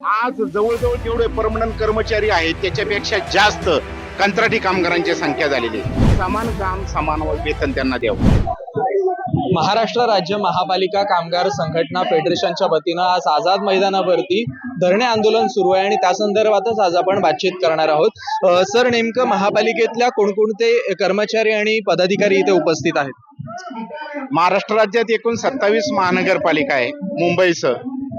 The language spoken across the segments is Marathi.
आज जवळजवळ जेवढे परमनंट कर्मचारी आहेत त्याच्यापेक्षा जास्त कंत्राटी कामगारांची संख्या झालेली आहे. समान काम समान वेतन त्यांना द्यावं. महाराष्ट्र राज्य महापालिका कामगार संघटना फेडरेशनच्या वतीनं आज आझाद मैदानावरती धरणे आंदोलन सुरू आहे आणि त्या संदर्भातच आज आपण बातचीत करणार आहोत. सर नेमकं महापालिकेतल्या कोणकोणते कर्मचारी आणि पदाधिकारी इथे उपस्थित आहेत? महाराष्ट्र राज्यात एकूण सत्तावीस महानगरपालिका आहे मुंबईसह.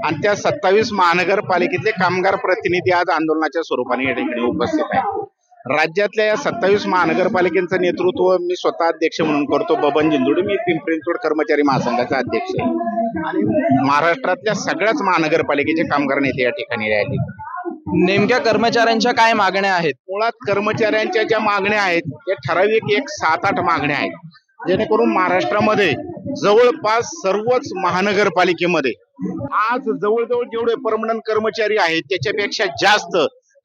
आणि त्या सत्तावीस महानगरपालिकेतले कामगार प्रतिनिधी आज आंदोलनाच्या स्वरूपाने या ठिकाणी उपस्थित आहेत. राज्यातल्या या सत्तावीस महानगरपालिकेचं नेतृत्व मी स्वतः अध्यक्ष म्हणून करतो. बबन जिंजुडे मी पिंपरी चिंचवड कर्मचारी महासंघाचा अध्यक्ष आहे. आणि महाराष्ट्रातल्या सगळ्याच महानगरपालिकेचे कामगार नेते या ठिकाणी राहिले. नेमक्या कर्मचाऱ्यांच्या काय मागण्या आहेत? मुळात कर्मचाऱ्यांच्या ज्या मागण्या आहेत त्या ठराविक एक सात आठ मागण्या आहेत. जेणेकरून महाराष्ट्रामध्ये जवळपास सर्वच महानगरपालिकेमध्ये आज जवळजवळ जेवढे परमनंट कर्मचारी आहेत त्याच्यापेक्षा जास्त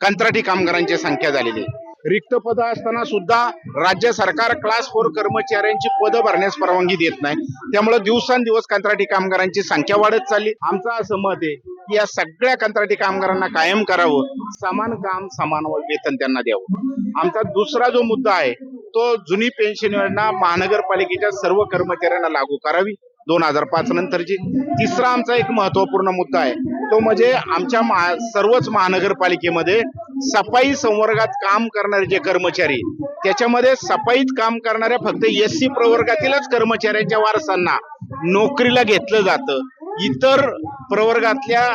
कंत्राटी कामगारांची संख्या झालेली आहे. रिक्त पद असताना सुद्धा राज्य सरकार क्लास फोर कर्मचाऱ्यांची पदं भरण्यास परवानगी देत नाही. त्यामुळे दिवसांदिवस कंत्राटी कामगारांची संख्या वाढत चालली. आमचं असं मत आहे की या सगळ्या कंत्राटी कामगारांना कायम करावं समान काम समान वेतन त्यांना द्यावं. आमचा दुसरा जो मुद्दा आहे तो जुनी पेन्शन योजना महानगरपालिकेच्या सर्व कर्मचाऱ्यांना लागू करावी. दोन हजार पाच नंतरची. तिसरा आमचा एक महत्त्वपूर्ण मुद्दा आहे. तो म्हणजे आमच्या महा सर्वच महानगरपालिकेमध्ये सफाई संवर्गात काम करणारे जे कर्मचारी त्याच्यामध्ये सफाईत काम करणाऱ्या फक्त एस सी प्रवर्गातीलच कर्मचाऱ्यांच्या वारसांना नोकरीला घेतलं जातं. इतर प्रवर्गातल्या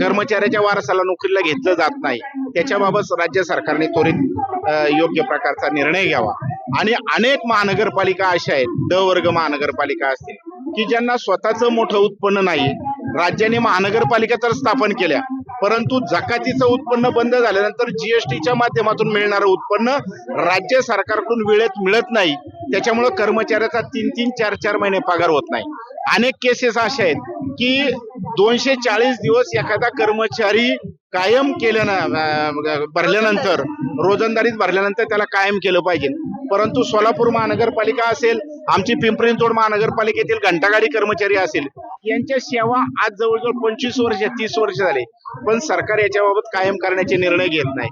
कर्मचाऱ्याच्या वारसाला नोकरीला घेतलं जात नाही. त्याच्याबाबत राज्य सरकारने त्वरित योग्य प्रकारचा निर्णय घ्यावा. आणि अनेक महानगरपालिका अशा आहेत द वर्ग महानगरपालिका असतील की ज्यांना स्वतःचं मोठं उत्पन्न नाही. राज्याने महानगरपालिका तर स्थापन केल्या परंतु जकातीचं उत्पन्न बंद झाल्यानंतर जीएसटीच्या माध्यमातून मिळणारं उत्पन्न राज्य सरकारकडून वेळेत मिळत नाही. त्याच्यामुळे कर्मचाऱ्याचा तीन तीन चार चार महिने पगार होत नाही. अनेक केसेस अशा आहेत की दोनशे चाळीस दिवस एखादा कर्मचारी कायम केल्यानं भरल्यानंतर रोजंदारीत भरल्यानंतर त्याला कायम केलं पाहिजे. परंतु सोलापूर महानगरपालिका असेल आमची पिंपरी चिंचवड महानगरपालिकेतील घंटागाडी कर्मचारी असेल यांच्या सेवा आज जवळजवळ पंचवीस वर्ष तीस वर्ष झाले. पण सरकार याच्याबाबत कायम करण्याचे निर्णय घेत नाही.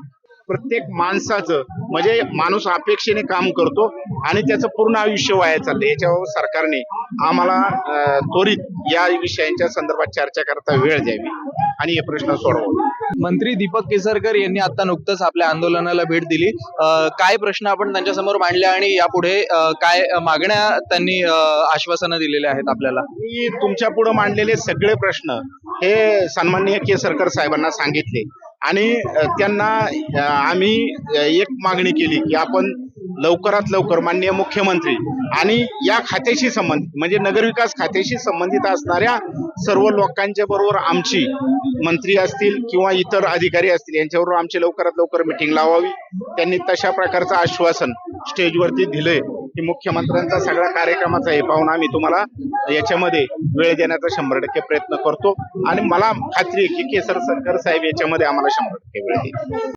प्रत्येक माणसाचं म्हणजे माणूस अपेक्षेने काम करतो आणि त्याचं पूर्ण आयुष्य वाया चाललं याच्याबाबत सरकारने आम्हाला त्वरित या विषयांच्या संदर्भात चर्चा करता वेळ द्यावी आणि हे प्रश्न सोडवा. मंत्री दीपक केसरकर यांनी आता नुकतंच आपल्या आंदोलनाला भेट दिली. काय प्रश्न आपण त्यांच्यासमोर मांडले आणि यापुढे काय मागण्या त्यांनी आश्वासनं दिलेल्या आहेत आपल्याला? मी तुमच्यापुढे मांडलेले सगळे प्रश्न हे सन्माननीय केसरकर साहेबांना सांगितले. आणि त्यांना आम्ही एक मागणी केली की आपण लवकरात लवकर माननीय मुख्यमंत्री आणि या खात्याशी संबंधित म्हणजे नगरविकास खात्याशी संबंधित असणाऱ्या सर्व लोकांच्या बरोबर आमची मंत्री असतील किंवा इतर अधिकारी असतील यांच्याबरोबर आमची लवकरात लवकर मिटिंग लावावी. त्यांनी तशा प्रकारचं आश्वासन स्टेजवरती दिलंय की मुख्यमंत्र्यांचा सगळ्या कार्यक्रमाचा हे पाहून आम्ही तुम्हाला याच्यामध्ये वेळ देण्याचा शंभर टक्के प्रयत्न करतो. आणि मला खात्री आहे की केसर सरकार साहेब याच्यामध्ये आम्हाला शंभर टक्के वेळ देईल